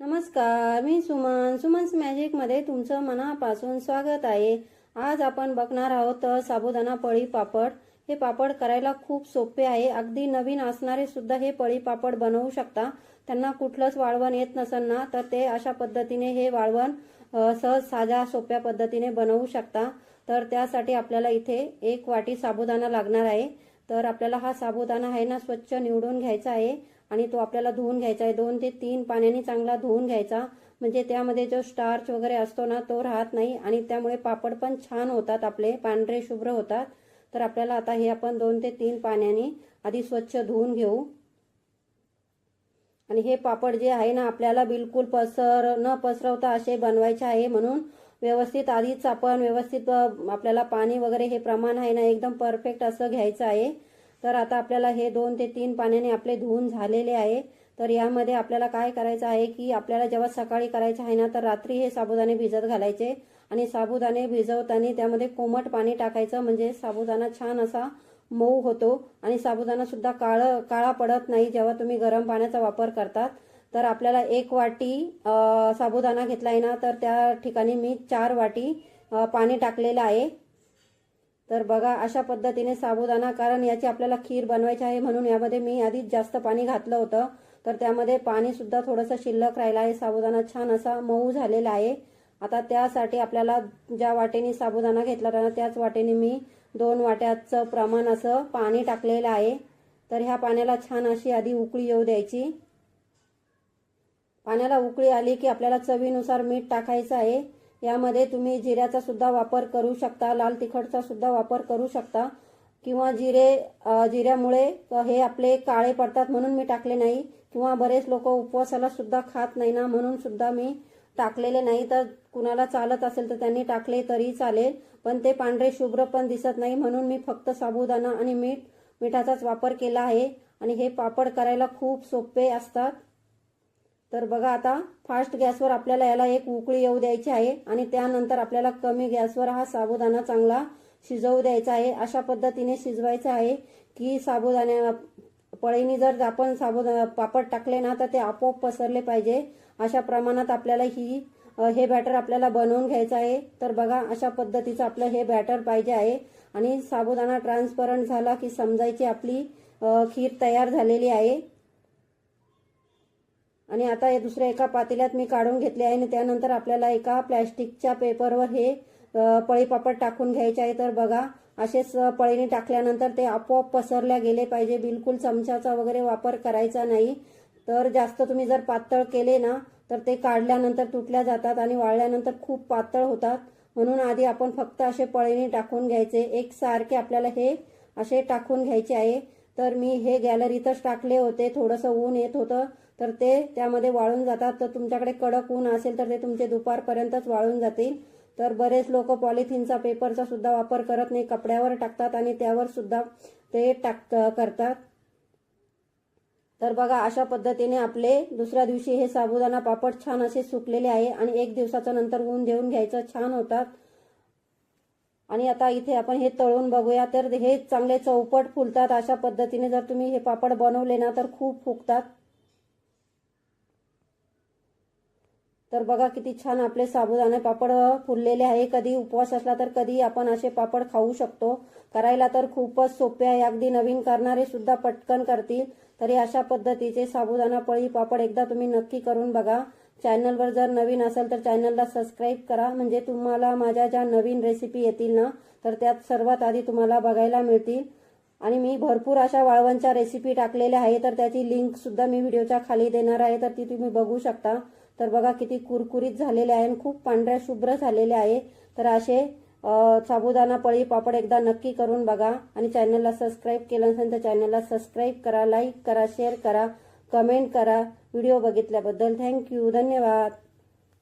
नमस्कार मी सुमन. सुमन्स मॅजिकमध्ये तुमचं मनापासून स्वागत आहे. आज आपण बघणार आहोत साबुदाणा पळी पापड. हे पापड करायला खूप सोपे आहे. अगदी नवीन असणारे सुद्धा हे पळी पापड बनवू शकता. त्यांना कुठलंच वाळवण येत नसेल ना तर ते अशा पद्धतीने हे वाळवण सहज साध्या सोप्या पद्धतीने बनवू शकता. तर त्यासाठी आपल्याला इथे एक वाटी साबुदाणा लागणार आहे. तर आपल्याला हा साबुदाणा आहे ना स्वच्छ निवडून घ्यायचा आहे आणि तो आपल्याला धुवून घ्यायचा आहे. दोन ते तीन पाण्याने चांगला धुवून घ्यायचा. म्हणजे त्यामध्ये जो स्टार्च वगैरे असतो ना तो राहत नाही आणि त्यामुळे पापड पण छान होतात आपले पांढरे शुभ्र होतात. तर आपल्याला आता हे आपण दोन ते तीन पाण्याने आधी स्वच्छ धुवून घेऊ. आणि हे पापड जे आहे ना आपल्याला बिलकुल पसर न पसरवता असे बनवायचे आहे म्हणून व्यवस्थित आधीच आपण व्यवस्थित आपल्याला पाणी वगैरे हे प्रमाण आहे ना एकदम परफेक्ट असं घ्यायचं आहे. तर आता आपल्याला हे दोन ते तीन पाण्याने आपले धुवून झालेले आहे. तर यामध्ये आपल्याला काय करायचं आहे की आपल्याला जेव्हा सकाळी करायचं आहे ना तर रात्री हे साबुदाणे भिजत घालायचे. आणि साबुदाणे भिजवताना त्यामध्ये कोमट पाणी टाकायचं म्हणजे साबुदाणा छान असा मऊ होतो. आणि साबुदाणा सुद्धा काळ काळा पडत नाही जेव्हा तुम्ही गरम पाण्याचा वापर करतात. तर आपल्याला एक वाटी साबुदाणा घेतला आहे ना तर त्या ठिकाणी मी चार वाटी पाणी टाकलेलं आहे. तर बघा अशा पद्धतीने साबुदाणा कारण याची आपल्याला खीर बनवायची आहे म्हणून यामध्ये मी आधीच जास्त पाणी घातलं होतं. तर त्यामध्ये पाणी सुद्धा थोडंसं शिल्लक राहिलं आहे. साबुदाणा छान असा मऊ झालेला आहे. आता त्यासाठी आपल्याला ज्या वाटेने साबुदाणा घेतला होता ना त्याच वाटेने मी दोन वाट्याचं प्रमाण असं पाणी टाकलेलं आहे. तर ह्या पाण्याला छान अशी आधी उकळी येऊ द्यायची. पाण्याला उकळी आली की आपल्याला चवीनुसार मीठ टाकायचं आहे. यामध्ये तुम्ही जिऱ्याचा सुद्धा वापर करू शकता लाल तिखटचा सुद्धा वापर करू शकता. किंवा जिरे जिऱ्यामुळे हे आपले काळे पडतात म्हणून मी टाकले नाही. किंवा बरेच लोक उपवासाला सुद्धा खात नाही ना म्हणून सुद्धा मी टाकलेले नाही. तर कुणाला चालत असेल तर त्यांनी टाकले तरी चालेल. पण ते पांढरे शुभ्र पण दिसत नाही म्हणून मी फक्त साबुदाणा आणि मीठ मिठाचाच वापर केला आहे. आणि हे पापड करायला खूप सोपे असतात. तर बघा आता फास्ट गॅसवर आपल्याला याला एक उकळी येऊ द्यायची आहे आणि त्यानंतर आपल्याला कमी गॅसवर हा साबुदाणा चांगला शिजवू द्यायचा आहे. अशा पद्धतीने शिजवायचं आहे की साबुदाण्या पळीने जर आपण साबुदाणा पापड टाकले ना तर ते आपोआप पसरले पाहिजे. अशा प्रमाणात आपल्याला ही हे बॅटर आपल्याला बनवून घ्यायचं आहे. तर बघा अशा पद्धतीचं आपलं हे बॅटर पाहिजे आहे. आणि साबुदाणा ट्रान्सपरंट झाला की समजायची आपली खीर तयार झालेली आहे. आणि आता हे दुसऱ्या एका पातेल्यात मी काढून घेतले आहे आणि त्यानंतर आपल्याला एका प्लॅस्टिकच्या पेपरवर हे पळीपापड टाकून घ्यायचे आहे. तर बघा असेच पळीने टाकल्यानंतर ते आपोआप पसरल्या गेले पाहिजे. बिलकुल चमच्याचा वगैरे वापर करायचा नाही. तर जास्त तुम्ही जर पातळ केले ना तर ते काढल्यानंतर तुटल्या जातात आणि वाळल्यानंतर खूप पातळ होतात. म्हणून आधी आपण फक्त असे पळीने टाकून घ्यायचे. एक सारखे आपल्याला हे असे टाकून घ्यायचे आहे. तर मी हे गॅलरीतच टाकले होते. थोडंसं ऊन येत होतं. तर ते त्यामध्ये वाळून जातात. तर तुमच्याकडे कडक ऊन असेल तर ते तुमचे दुपारपर्यंतच वाळून जातील. तर बरेच लोक पॉलिथिनचा पेपरचा सुद्धा वापर करत नाही. कपड्यावर टाकतात आणि त्यावर सुद्धा ते टाक करतात. तर बघा अशा पद्धतीने आपले दुसऱ्या दिवशी हे साबुदाणा पापड छान असे सुकलेले आहे आणि एक दिवसाच्या नंतर ऊन देऊन घ्यायचं. छान होतात. आणि आता इथे आपण हे तळून बघूया. तर हे चांगले चौपट फुलतात. अशा पद्धतीने जर तुम्ही हे पापड बनवले ना तर खूप फुगतात. तर बघा किती छान आपले साबुदाणे पापड फुललेले आहे. कधी उपवास असला तर कधी आपण असे पापड खाऊ शकतो. करायला तर खूपच सोपे आहे. अगदी नवीन करणारे सुद्धा पटकन करतील. तरी अशा पद्धतीचे साबुदाणा पळी पापड एकदा तुम्ही नक्की करून बघा. चॅनलवर जर नवीन असेल तर चॅनलला सबस्क्राईब करा. म्हणजे तुम्हाला माझ्या ज्या नवीन रेसिपी येतील ना तर त्यात सर्वात आधी तुम्हाला बघायला मिळतील. आणि मी भरपूर अशा वाळवणच्या रेसिपी टाकलेल्या आहे तर त्याची लिंक सुद्धा मी व्हिडिओच्या खाली देणार आहे. तर ती तुम्ही बघू शकता. तर बघा किती कुरकुरीत झालेले आहे आणि खूप पांढऱ्या शुभ्र झालेले आहे. तर असे साबुदाना साबुदाणा पळी पापड एकदा नक्की करून बघा आणि चॅनलला सबस्क्राईब केलं नसेल तर चॅनलला सबस्क्राईब करा लाईक करा शेअर करा कमेंट करा. व्हिडिओ बघितल्याबद्दल थँक्यू धन्यवाद.